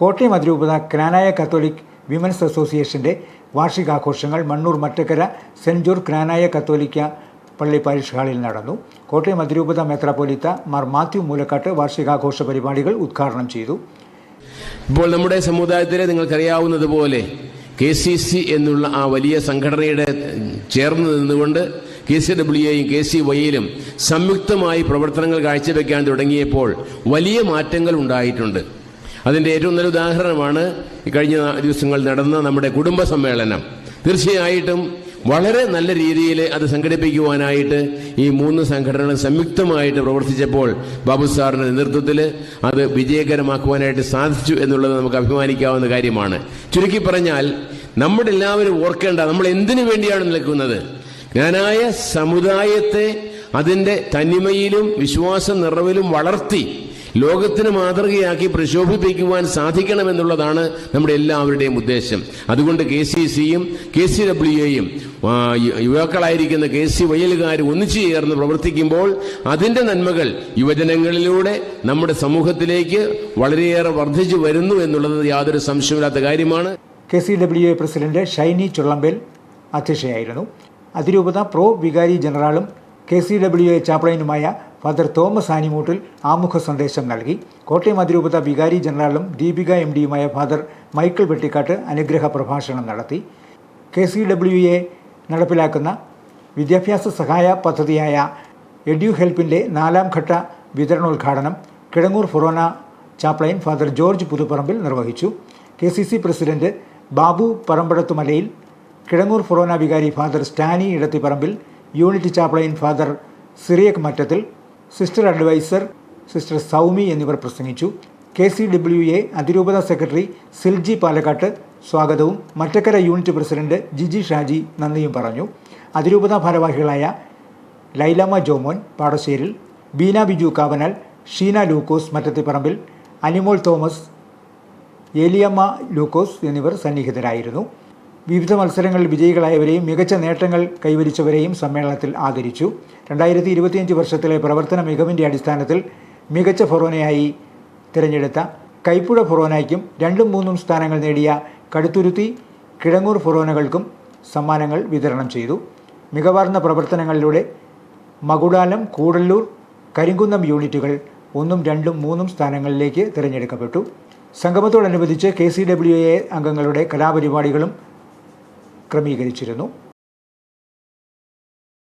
കോട്ടയം അതിരൂപത ക്രാനായ Catholic women's അസോസിയേഷന്റെ വാർഷികാഘോഷങ്ങൾ മണ്ണൂർ മട്ടക്കര സെന്റ് ജോർജ് ക്രാനായ കത്തോലിക്ക പള്ളി പാരിഷ് ഹാളിൽ നടന്നു. കോട്ടയം അതിരൂപത മെത്രാപോലിത്ത മാർ മാത്യു മൂലക്കാട്ട് വാർഷികാഘോഷ പരിപാടികൾ ഉദ്ഘാടനം ചെയ്തു. ഇപ്പോൾ നമ്മുടെ സമുദായത്തിലെ നിങ്ങൾക്കറിയാവുന്നതുപോലെ കെ സി സി എന്നുള്ള ആ വലിയ സംഘടനയുടെ ചേർന്ന് നിന്നുകൊണ്ട് കെ സി ഡബ്ല്യു എയും കെ സി വൈയിലും സംയുക്തമായി പ്രവർത്തനങ്ങൾ കാഴ്ചവെക്കാൻ തുടങ്ങിയപ്പോൾ വലിയ മാറ്റങ്ങൾ ഉണ്ടായിട്ടുണ്ട്. അതിന്റെ ഏറ്റവും നല്ല ഉദാഹരണമാണ് ഈ കഴിഞ്ഞ ദിവസങ്ങൾ നടന്ന നമ്മുടെ കുടുംബ സമ്മേളനം. തീർച്ചയായിട്ടും വളരെ നല്ല രീതിയിൽ അത് സംഘടിപ്പിക്കുവാനായിട്ട് ഈ മൂന്ന് സംഘടനകൾ സംയുക്തമായിട്ട് പ്രവർത്തിച്ചപ്പോൾ ബാബു സാറിന്റെ നേതൃത്വത്തിൽ അത് വിജയകരമാക്കുവാനായിട്ട് സാധിച്ചു എന്നുള്ളത് നമുക്ക് അഭിമാനിക്കാവുന്ന കാര്യമാണ്. ചുരുക്കി പറഞ്ഞാൽ നമ്മുടെ എല്ലാവരും ഓർക്കേണ്ട നമ്മൾ എന്തിനു വേണ്ടിയാണ് നിൽക്കുന്നത്? ഞാനായ സമുദായത്തെ അതിന്റെ തനിമയിലും വിശ്വാസ നിറവിലും വളർത്തി ലോകത്തിന് മാതൃകയാക്കി പ്രശോഭിപ്പിക്കുവാൻ സാധിക്കണമെന്നുള്ളതാണ് നമ്മുടെ എല്ലാവരുടെയും ഉദ്ദേശം. അതുകൊണ്ട് കെ സി സിയും കെ സി ഡബ്ല്യു എയും യുവാക്കളായിരിക്കുന്ന കെ സി വയലുകാർ ഒന്നിച്ചു ചേർന്ന് പ്രവർത്തിക്കുമ്പോൾ അതിന്റെ നന്മകൾ യുവജനങ്ങളിലൂടെ നമ്മുടെ സമൂഹത്തിലേക്ക് വളരെയേറെ വർദ്ധിച്ചു വരുന്നു എന്നുള്ളത് യാതൊരു സംശയമില്ലാത്ത കാര്യമാണ്. K C W A president Shiny Chullampel അധ്യക്ഷയായിരുന്നു. അതിരൂപത പ്രോ വികാരി ജനറാളും കെ സി ഡബ്ല്യു എ ചാപ്ലൈനുമായ ഫാദർ തോമസ് ആനിമൂട്ടിൽ ആമുഖ സന്ദേശം നൽകി. കോട്ടയം അതിരൂപത വികാരി ജനറലും ദീപിക എം ഡിയുമായ ഫാദർ മൈക്കിൾ വെട്ടിക്കാട്ട് അനുഗ്രഹ പ്രഭാഷണം നടത്തി. കെ സി ഡബ്ല്യു എ നടപ്പിലാക്കുന്ന വിദ്യാഭ്യാസ സഹായ പദ്ധതിയായ എഡ്യു ഹെൽപ്പിന്റെ നാലാം ഘട്ട വിതരണോദ്ഘാടനം കിടങ്ങൂർ ഫൊറോന ചാപ്ലൈൻ ഫാദർ ജോർജ് പുതുപ്പറമ്പിൽ നിർവഹിച്ചു. K C C president Babu Parambadathumalayil Kidangoor ഫൊറോന വികാരി father Stany Edathipparambil unit chaplain father Cyriac Mattathil sister adviser sister Soumy എന്നിവർ പ്രസംഗിച്ചു. കെ സി ഡബ്ല്യു എ അതിരൂപത സെക്രട്ടറി സിൽജി പാലക്കാട്ട് സ്വാഗതവും മറ്റക്കര യൂണിറ്റ് പ്രസിഡന്റ് ജിജി ഷാജി നന്ദിയും പറഞ്ഞു. അതിരൂപത ഭാരവാഹികളായ ലൈലാമ ജോമോൻ പാടശ്ശേരിൽ ബീന ബിജു കാവനാൽ ഷീന ലൂക്കോസ് മറ്റത്തിപ്പറമ്പിൽ അനിമോൾ തോമസ് ഏലിയമ്മ ലൂക്കോസ് എന്നിവർ സന്നിഹിതരായിരുന്നു. വിവിധ മത്സരങ്ങളിൽ വിജയികളായവരെയും മികച്ച നേട്ടങ്ങൾ കൈവരിച്ചവരെയും സമ്മേളനത്തിൽ ആദരിച്ചു. രണ്ടായിരത്തി ഇരുപത്തിയഞ്ച് വർഷത്തിലെ പ്രവർത്തന മികവിന്റെ അടിസ്ഥാനത്തിൽ മികച്ച ഫൊറോനയായി തിരഞ്ഞെടുത്ത കൈപ്പുഴ ഫൊറോനയ്ക്കും രണ്ടും മൂന്നും സ്ഥാനങ്ങൾ നേടിയ കടുത്തുരുത്തി കിഴങ്ങൂർ ഫൊറോനകൾക്കും സമ്മാനങ്ങൾ വിതരണം ചെയ്തു. മികവാർന്ന പ്രവർത്തനങ്ങളിലൂടെ മകുടാലം കൂടല്ലൂർ കരിങ്കുന്നം യൂണിറ്റുകൾ ഒന്നും രണ്ടും മൂന്നും സ്ഥാനങ്ങളിലേക്ക് തിരഞ്ഞെടുക്കപ്പെട്ടു. സംഗമത്തോടനുബന്ധിച്ച് കെ സി ഡബ്ല്യു എ അംഗങ്ങളുടെ കലാപരിപാടികളും ക്രമീകരിച്ചിരുന്നു.